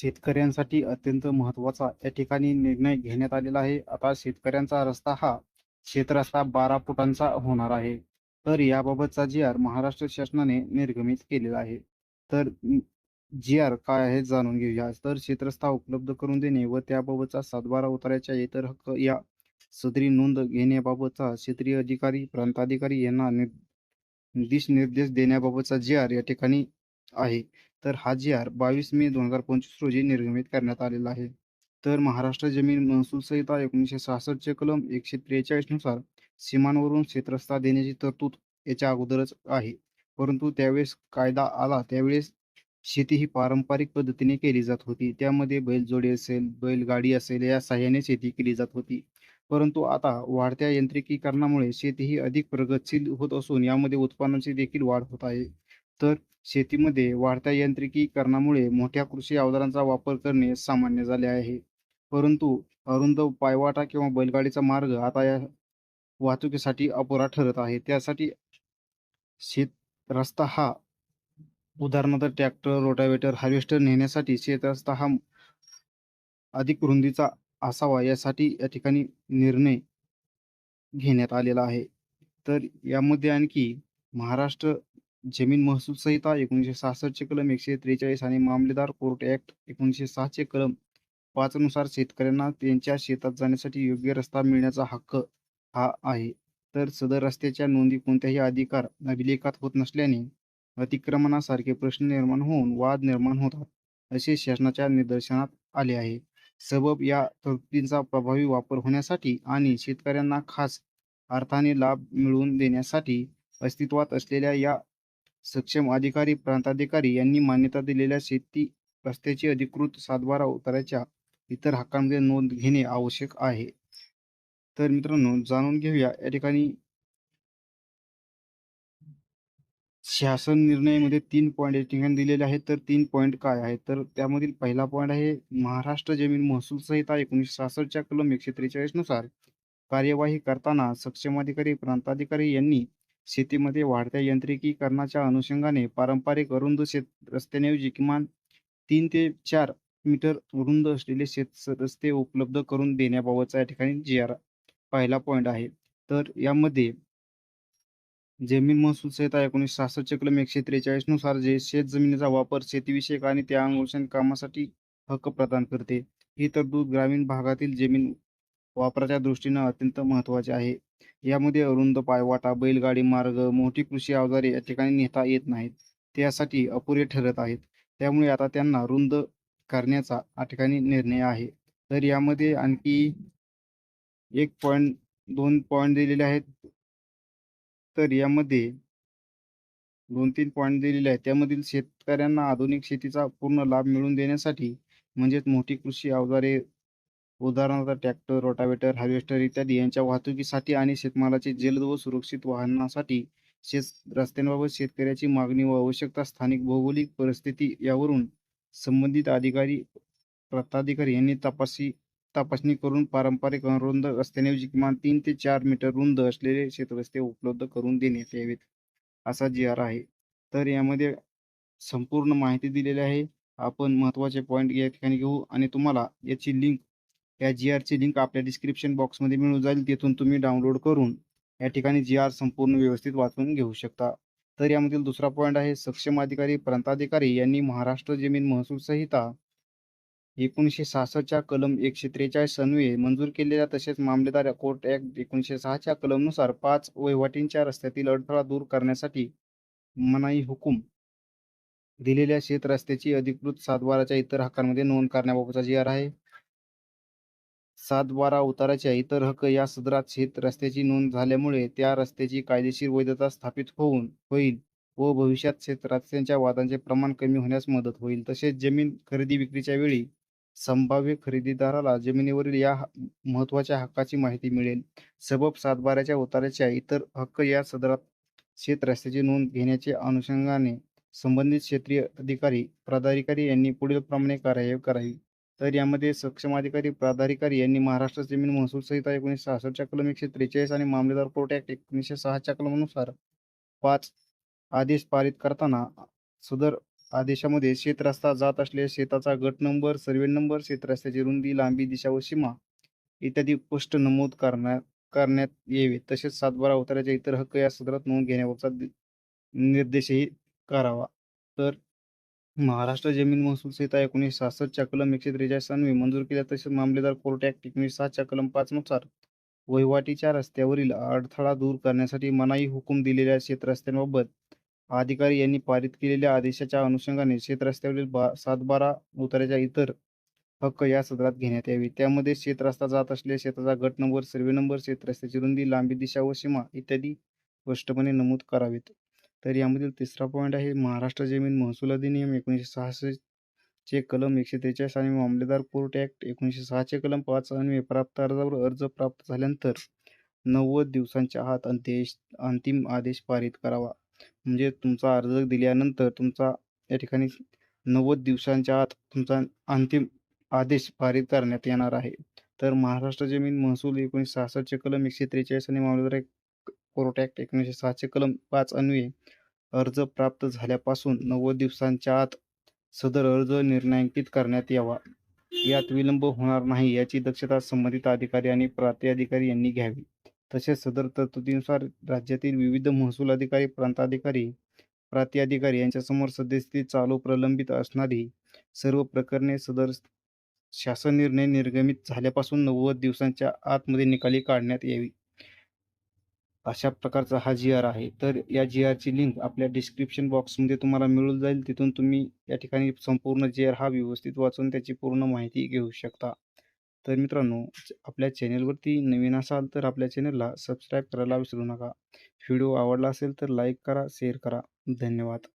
शेतकऱ्यांसाठी अत्यंत महत्त्वाचा या ठिकाणी निर्णय घेण्यात आलेला आहे. आता शेतकऱ्यांचा रस्ता हा शेतरस्ता बारा फुटांचा होणार आहे. तर याबाबतचा जी-आर महाराष्ट्र शासनाने निर्गमित केलेला आहे. तर जी-आर काय आहे जाणून घेऊया. तर शेतरस्ता उपलब्ध करून देणे व त्याबाबतचा सातबारा उताराच्या इतर हक्क या सदरी नोंद घेण्याबाबतचा क्षेत्रीय अधिकारी, प्रांताधिकारी यांना दिश निर्देश देण्याबाबतचा जी-आर या ठिकाणी आहे. तर हा जी-आर बावीस मे दोन हजार पंचवीस रोजी निर्गमित करण्यात आलेला आहे. तर महाराष्ट्र जमीन महसूल संहिता एकोणीसशे सहासष्टचे कलम एकशे त्रेचाळीसनुसार सीमांवरून क्षेत्रस्था देण्याची तरतूद याच्या अगोदरच आहे. परंतु त्यावेळेस कायदा आला त्यावेळेस शेती ही पारंपरिक पद्धतीने केली जात होती. त्यामध्ये बैलजोडी असेल, बैलगाडी असेल या सहाय्याने शेती केली जात होती. परंतु आता वाढत्या यांत्रिकीकरणामुळे शेती ही अधिक प्रगतशील होत असून यामध्ये उत्पन्नाची देखील वाढ होत आहे. तर शेतीमध्ये वाढत्या यांत्रिकीकरणामुळे मोठ्या कृषी अवजारांचा वापर करणे सामान्य झाले आहे. परंतु अरुंद पायवाटा किंवा बैलगाडीचा मार्ग आता या वाहतुकीसाठी अपुरा ठरत आहे. त्यासाठी शेत रस्ता हा उदाहरणार्थ ट्रॅक्टर, रोटावेटर हार्वेस्टर नेण्यासाठी शेत रस्ता हा अधिक रुंदीचा असावा यासाठी या ठिकाणी निर्णय घेण्यात आलेला आहे. तर यामध्ये आणखी महाराष्ट्र जमीन महसूल संहिता एकोणीसशे सहासष्टचे कलम एकशे त्रेचाळीस आणि मामलेदार कोर्ट ऍक्ट एकोणीसशे सहा चे कलम पाच नुसार शेतकऱ्यांना त्यांच्या शेतात जाण्यासाठी योग्य रस्ता मिळण्याचा हक्क हा आहे. तर सदर रस्त्याच्या नोंदी कोणत्याही अधिकार अभिलेखात होत नसल्याने अतिक्रमणासारखे प्रश्न निर्माण होऊन वाद निर्माण होतात, असे शासनाच्या निदर्शनात आले आहे. सबब या तरतुदींचा प्रभावी वापर होण्यासाठी आणि शेतकऱ्यांना खास अर्थाने लाभ मिळवून देण्यासाठी अस्तित्वात असलेल्या या सक्षम अधिकारी, प्रांताधिकारी यांनी मान्यता दिलेल्या शेती रस्त्याची अधिकृत सातबारा उतार्याच्या इतर हक्कांमध्ये नोंद घेणे आवश्यक आहे. तर मित्रांनो जाणून घेऊया या ठिकाणी शासन निर्णयामध्ये तीन पॉईंट या ठिकाणी दिलेले आहेत. तर तीन पॉईंट काय आहे तर त्यामधील पहिला पॉईंट आहे महाराष्ट्र जमीन महसूल संहिता एकोणीसशे सहासष्टच्या कलम एकशे त्रेचाळीसनुसार कार्यवाही करताना सक्षम अधिकारी, प्रांताधिकारी यांनी शेतीमध्ये वाढत्या यांत्रिकीकरणाच्या अनुषंगाने पारंपरिक अरुंद शेत रस्त्यांऐवजी किमान तीन ते चार मीटर रुंद असलेले शेत रस्ते उपलब्ध करून देण्याबाबतचा या ठिकाणी जी-आर पहिला पॉईंट आहे. तर यामध्ये जमीन महसूल संहिता एकोणीसशे सहासष्ट कलम एकशे त्रेचाळीसनुसार जे शेत जमिनीचा वापर शेतीविषयक आणि त्या अनुषंग कामासाठी हक्क प्रदान करते. ही तरतूद ग्रामीण भागातील जमीन वापराच्या दृष्टीने अत्यंत महत्त्वाचे आहे. यामध्ये अरुंद पायवाटा, बैलगाडी मार्ग, मोठी कृषी अवजारे या ठिकाणी नेता येत नाहीत. त्यासाठी अपुरे ठरत आहेत. त्यामुळे आता त्यांना रुंद करण्याचा या ठिकाणी निर्णय आहे. तर यामध्ये आणखी एक पॉईंट दोन पॉईंट दिलेले आहेत. तर यामध्ये दोन तीन पॉईंट दिलेले आहेत. त्यामधील शेतकऱ्यांना आधुनिक शेतीचा पूर्ण लाभ मिळवून देण्यासाठी म्हणजेच मोठी कृषी अवजारे उदाहरणार्थ ट्रॅक्टर, रोटावेटर हार्वेस्टर इत्यादी यांच्या वाहतुकीसाठी आणि शेतमालाचे जलद व सुरक्षित वाहनासाठी शेत रस्त्यांबाबत शेतकऱ्याची मागणी व आवश्यकता, स्थानिक भौगोलिक परिस्थिती यावरून संबंधित अधिकारी, प्रांताधिकारी यांनी तपासी तपासणी करून पारंपरिक अरुंद रस्त्यांऐवजी किमान तीन ते चार मीटर रुंद असलेले शेतरस्ते उपलब्ध करून देण्यात यावेत, असा जी-आर आहे. तर यामध्ये संपूर्ण माहिती दिलेली आहे. आपण महत्त्वाचे पॉईंट या ठिकाणी घेऊ आणि तुम्हाला याची लिंक या जी-आरची लिंक आपल्या डिस्क्रिप्शन बॉक्समध्ये मिळून जाईल. तिथून तुम्ही डाउनलोड करून या ठिकाणी जी-आर संपूर्ण व्यवस्थित वाचून घेऊ शकता. तर यामधील दुसरा पॉईंट आहे सक्षम अधिकारी, प्रांताधिकारी यांनी महाराष्ट्र जमीन महसूल संहिता एकोणीसशे सहासष्टच्या कलम एकशे त्रेचाळीस अन्वये मंजूर केलेल्या तसेच मामलेदार कोर्ट ऍक्ट एकोणीसशे सहाच्या कलमनुसार पाच वहिवाटींच्या रस्त्यातील अडथळा दूर करण्यासाठी मनाई हुकूम दिलेल्या शेत रस्त्याची अधिकृत सातबाराच्या इतर हक्कांमध्ये नोंद करण्याबाबतचा जी-आर आहे. सातबारा उताराच्या इतर हक्क या सदरात शेत रस्त्याची नोंद झाल्यामुळे त्या रस्त्याची कायदेशीर वैधता स्थापित होऊन होईल व भविष्यात शेत रस्त्यांच्या वादांचे प्रमाण कमी होण्यास मदत होईल. तसेच जमीन खरेदी विक्रीच्या वेळी संभाव्य खरेदीदाराला जमिनीवरील या महत्त्वाच्या हक्काची माहिती मिळेल. सबब सातबाऱ्याच्या उताराच्या इतर हक्क या सदरात शेत रस्त्याची नोंद घेण्याच्या अनुषंगाने संबंधित क्षेत्रीय अधिकारी, प्रांताधिकारी यांनी पुढीलप्रमाणे कार्यवाही करावी. तर यामध्ये सक्षम अधिकारी, प्रांताधिकारी यांनी महाराष्ट्र जमीन महसूल संहिता एकोणीसशे सहासष्टच्या कलम एकशे त्रेचाळीस आणि मामलेदार कोर्ट ऍक्ट एकोणीसशे सहाच्या कलमानुसार पाच आदेश पारित करताना सदर आदेशामध्ये शेतरस्ता जात असलेल्या शेताचा गट नंबर, सर्वे नंबर, शेतरस्त्याची रुंदी, लांबी, दिशा व सीमा इत्यादी स्पष्ट नमूद करण्यात करण्यात यावे. तसेच सातबारा उताऱ्याचे इतर हक्क या सदरात नोंद घेण्याबाबतचा निर्देशही करावा. तर महाराष्ट्र जमीन महसूल संहिता एकोणीसशे सहासष्टच्या कलम एकशे त्रेचाळीस अन्वये मंजूर केल्या तसेच मामलेदार कोर्ट ऍक्ट एकोणीसशे सातच्या कलम पाचनुसार वहिवाटीच्या रस्त्यावरील अडथळा दूर करण्यासाठी मनाई हुकूम दिलेल्या शेतरस्त्यांबाबत अधिकारी यांनी पारित केलेल्या आदेशाच्या अनुषंगाने शेतरस्त्यावरील बा सातबारा उताऱ्याच्या इतर हक्क या सदरात घेण्यात यावे. त्यामध्ये शेतरस्ता जात असलेल्या शेताचा गट नंबर, सर्वे नंबर, शेतरस्त्याची रुंदी, लांबी, दिशा व सीमा इत्यादी स्पष्टपणे नमूद करावेत. तर यामधील तिसरा पॉईंट आहे महाराष्ट्र जमीन महसूल अधिनियम एकोणीसशे सहासष्ट चे कलम एकशे त्रेचाळीस आणि मामलेदार कोर्ट ॲक्ट एकोणीसशे सहाचे कलम पाच आणि प्राप्त अर्जावर अर्ज प्राप्त झाल्यानंतर नव्वद दिवसांच्या आत अंतेश अंतिम आदेश पारित करावा. म्हणजे तुमचा अर्ज दिल्यानंतर तुमचा या ठिकाणी नव्वद दिवसांच्या आत तुमचा अंतिम आदेश पारित करण्यात येणार आहे. तर महाराष्ट्र जमीन महसूल एकोणीसशे सहासष्टचे कलम एकशे त्रेचाळीस आणि मामलेदार कोर्ट ॲक्ट एकोणीसशे सहाचे कलम पाच अन्वये अर्ज प्राप्त झाल्यापासून नव्वद दिवसांच्या आत सदर अर्ज निर्णयांकित करण्यात यावा. यात विलंब होणार नाही याची दक्षता संबंधित अधिकारी आणि प्रांताधिकारी यांनी घ्यावी. तसेच सदर तरतुदीनुसार राज्यातील विविध महसूल अधिकारी, प्रांताधिकारी, प्रांताधिकारी यांच्यासमोर सद्यस्थिती चालू प्रलंबित असणारी सर्व प्रकरणे सदर शासन निर्णय निर्गमित झाल्यापासून नव्वद दिवसांच्या आतमध्ये निकाली काढण्यात यावी. अशा प्रकारचा हा जी-आर आहे. तर या जी-आरची लिंक आपल्या डिस्क्रिप्शन बॉक्समध्ये तुम्हाला मिळून जाईल. तिथून तुम्ही या ठिकाणी संपूर्ण जी-आर हा व्यवस्थित वाचून त्याची पूर्ण माहिती घेऊ शकता. तर मित्रांनो, आपल्या चॅनेलवरती नवीन असाल तर आपल्या चॅनेलला सबस्क्राईब करायला विसरू नका. व्हिडिओ आवडला असेल तर लाईक करा, शेअर करा. धन्यवाद.